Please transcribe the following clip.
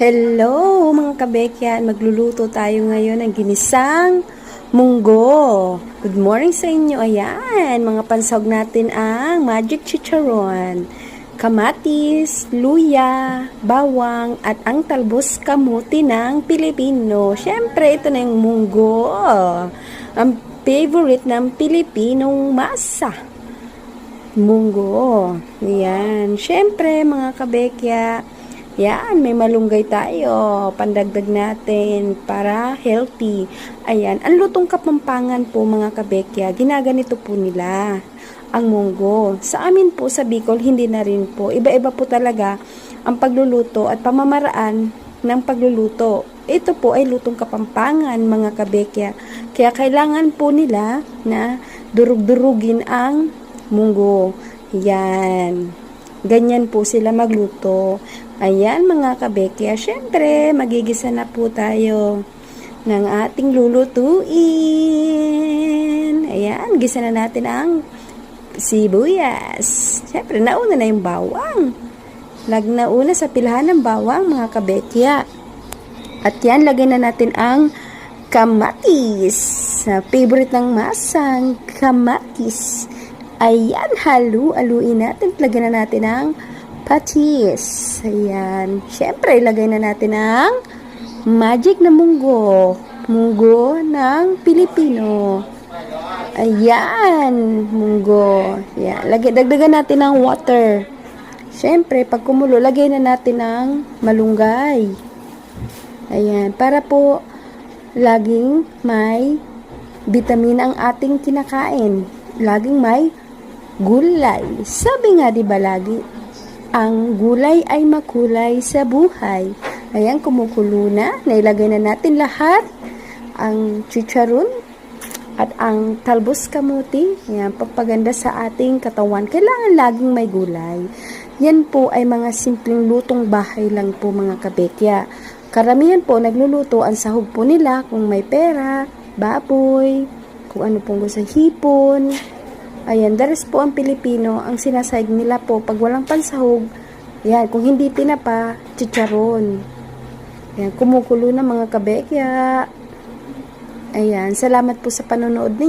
Hello mga kabekyan, magluluto tayo ngayon ng ginisang munggo. Good morning sa inyo. Ayan, mga pansahog natin ang magic chicharon, kamatis, luya, bawang, at ang talbos kamuti ng Pilipino. Siyempre, ito na yung munggo. Ang favorite ng Pilipinong masa. Munggo. Ayan. Siyempre, mga kabekya, yan, may malunggay tayo. Pandagdag natin para healthy. Ayan, ang lutong kapampangan po mga kabekya, ginaganito po nila ang munggo. Sa amin po sa Bicol, hindi na rin po. Iba-iba po talaga ang pagluluto at pamamaraan ng pagluluto. Ito po ay lutong kapampangan mga kabekya. Kaya kailangan po nila na durug-durugin ang munggo. Yan. Ganyan po sila magluto. Ayan mga kabekya, syempre magigisa na po tayo ng ating lulutuin. Ayan, gisa na natin ang sibuyas. Syempre, nauna na yung bawang. Lag nauna sa pilahan ng bawang mga kabekya. At yan, lagay na natin ang kamatis. Favorite ng masang kamatis. Ayan, halu-aluin natin. Lagyan na natin ang patis. Ayan. Siyempre, ilagay na natin ang magic na munggo. Munggo ng Pilipino. Ayan, munggo. Ayan. Lagay, dagdagan natin ng water. Siyempre, pag kumulo, lagay na natin ng malunggay. Ayan. Para po, laging may vitamina ang ating kinakain. Laging may gulay. Sabi nga 'di ba lagi, ang gulay ay makulay sa buhay. Ayan, kumukulo na. Nailagay na natin lahat. Ang chicharon at ang talbos kamuti. Ayan, papaganda sa ating katawan. Kailangan laging may gulay. Yan po ay mga simpleng lutong bahay lang po mga kabekya. Karamihan po nagluluto ang sahog po nila kung may pera, baboy, kung ano pong gusto hipon, Ayan, daras po ang Pilipino, ang sinasayag nila po pag walang pansahog, yan, kung hindi tinapa, chicharon. Ayan, kumukulo na mga kabekya. Ayan, salamat po sa panonood ninyo.